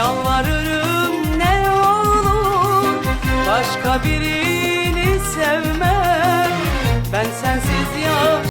Yalvarırım ne olur başka biri